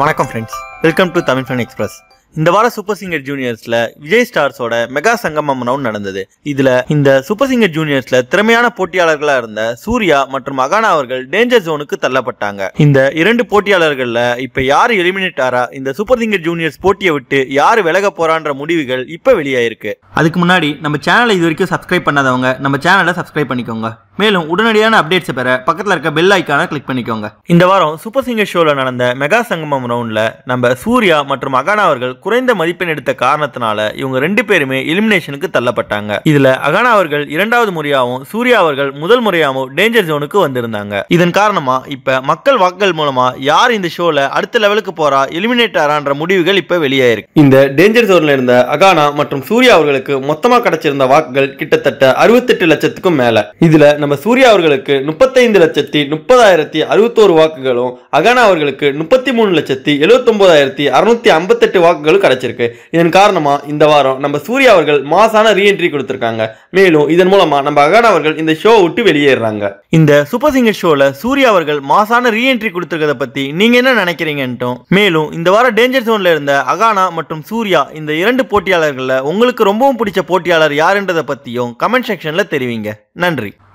வணக்கம் friends welcome to Tamil Fun Express இந்த வார சூப்பர் சிங்கர் ஜூனியர்ஸ்ல விஜய் ஸ்டார்ஸோட மெகா சங்கமம் ரவுண்ட் நடந்தது. இதுல இந்த சூப்பர் சிங்கர் ஜூனியர்ஸ்ல திறமையான போட்டியாளர்களா இருந்த சூர்யா மற்றும் அகானா அவர்கள் டேஞ்சர் ஜோனுக்கு தள்ளப்பட்டாங்க. இந்த இரண்டு போட்டியாளர்கள்ல இப்ப யார் எலிமினேட் ஆறா? இந்த சூப்பர் சிங்கர் ஜூனியர்ஸ் போட்டியை விட்டு யார் விலக போறான்ற முடிவுகள் இப்ப வெளியாயிருக்கு. அதுக்கு முன்னாடி நம்ம சேனலை இது வரைக்கும் சப்ஸ்கிரைப் பண்ணாதவங்க நம்ம சேனலை சப்ஸ்கிரைப் பண்ணிக்கோங்க. மேலும் உடனடியான அப்டேட்ஸை பெற பக்கத்தில் இருக்க பெல் ஐக்கானை கிளிக் பண்ணிக்கோங்க. இந்த வாரம் சூப்பர் சிங்கர் ஷோவில் நடந்த மெகா சங்கமம் ரவுண்டில் நம்ம சூர்யா மற்றும் அகானா அவர்கள் குறைந்த மதிப்பெண் எடுத்த காரணத்தினால இவங்க ரெண்டு பேருமே எலிமினேஷனுக்கு தள்ளப்பட்டாங்க. இதுல அகானா அவர்கள் இரண்டாவது முறையாகவும் சூர்யா அவர்கள் முதல் முறையாகவும் டேஞ்சர் ஜோனுக்கு வந்திருந்தாங்க. இதன் காரணமா இப்ப மக்கள் வாக்குகள் மூலமா யார் இந்த ஷோல அடுத்த லெவலுக்கு போறா எலிமினேட் ஆறான்ற முடிவுகள் இப்ப வெளியாயிருக்கு. இந்த டேஞ்சர் ஜோன்ல இருந்த அகானா மற்றும் சூர்யா அவர்களுக்கு மொத்தமா கிடைச்சிருந்த வாக்குகள் கிட்டத்தட்ட அறுபத்தெட்டு லட்சத்துக்கும் மேல. இதுல நம்ம சூர்யா அவர்களுக்கு முப்பத்தைந்து லட்சத்தி முப்பதாயிரத்தி அறுபத்தோரு வாக்குகளும் அகானா அவர்களுக்கு முப்பத்தி மூணு லட்சத்தி எழுபத்தொம்போதாயிரத்தி அறுநூத்தி ஐம்பத்தெட்டு வாக்குகளும் கிடைச்சிருக்கு. இதன் காரணமாக இந்த வாரம் நம்ம சூர்யா அவர்கள் மாசான ரீஎன்ட்ரி கொடுத்துருக்காங்க. மேலும் இதன் மூலமாக நம்ம அகானா அவர்கள் இந்த ஷோ விட்டு வெளியேறாங்க இந்த சூப்பர் சிங்கர் ஷோவில் சூர்யா அவர்கள் மாசான ரீஎன்ட்ரி கொடுத்துருக்கத பற்றி நீங்கள் என்ன நினைக்கிறீங்கன்ட்டும் மேலும் இந்த வாரம் டேஞ்சர் ஜோனில் இருந்த அகானா மற்றும் சூர்யா இந்த இரண்டு போட்டியாளர்களில் உங்களுக்கு ரொம்பவும் பிடிச்ச போட்டியாளர் யாருன்றதை பற்றியும் கமெண்ட் செக்ஷனில் தெரிவிங்க. நன்றி.